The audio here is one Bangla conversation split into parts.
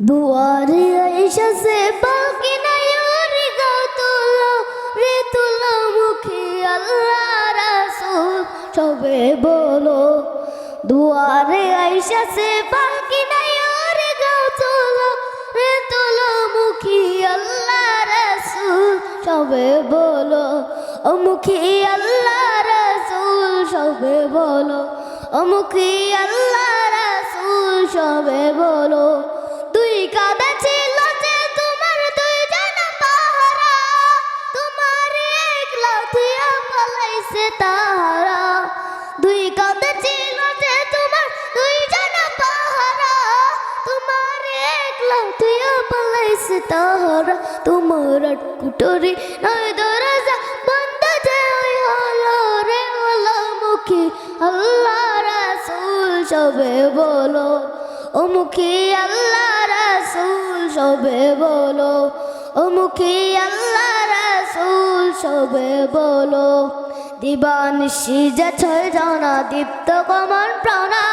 দুয়ারে এসেছে বাকি নাই রে গাও রে তুলো মুখে আল্লাহ রাসূল সবে বলো। দুয়ারে এসেছে বাকি নাই রে গাও তুলো। রে তুলো মুখে আল্লাহ রাসূল সবে বলো। ও মুখে আল্লাহ রাসূল সবে বলো। ও মুখে আল্লাহ রাসূল সবে বলো। পালাইছে তাহারা। দুই কাঁধে ছিল যে তোমার, দুইজন পাহারা। তোমার এক লাথিয়া পালাইছে তাহারা। তোমার কুটরি নয় দরজা, বন্ধ যে ওই হলো রে হলো মুখী। আল্লাহ রাসূল সবে বলো, ও মুখী আল্লাহ রাসূল সবে বলো, ও মুখী আল্লাহ রাসূল সবে বলো। দিবানিশি যে ছয় জানা দীপ্ত কমন প্রাণা।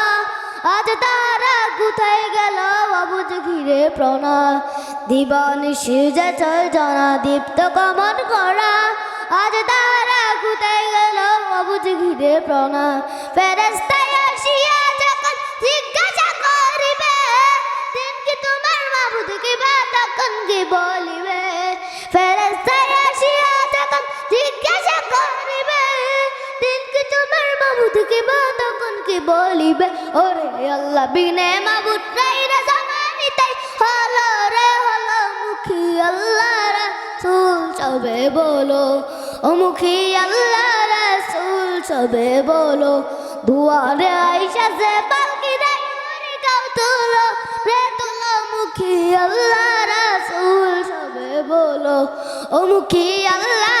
আজ তারা কোথায় গেল অবুজ ঘিরে প্রণা। দিবানিশি যে ছয় জানা দীপ্ত কমন করা। আজ তারা কোথায় গেল অবুজ ঘিরে প্রণা। ফেরেস্তায় আসিয়া যখন জিজ্ঞাসা করিবে, দিন কি তোমার মাবুদ কি বা তখন কি বলিবে মাবুদ কি বা তখন কি বলিবে, ওরে আল্লাহ, বিনে রে হলো রে, হলো আল্লাহ রাসূল বলো, ও আল্লাহ রাসূল বলো, দুয়ারে যে পালকি দেয়, মরে গাও তুলো, রে তুলো আল্লাহ রাসূল, সবে বলো, ও আল্লাহ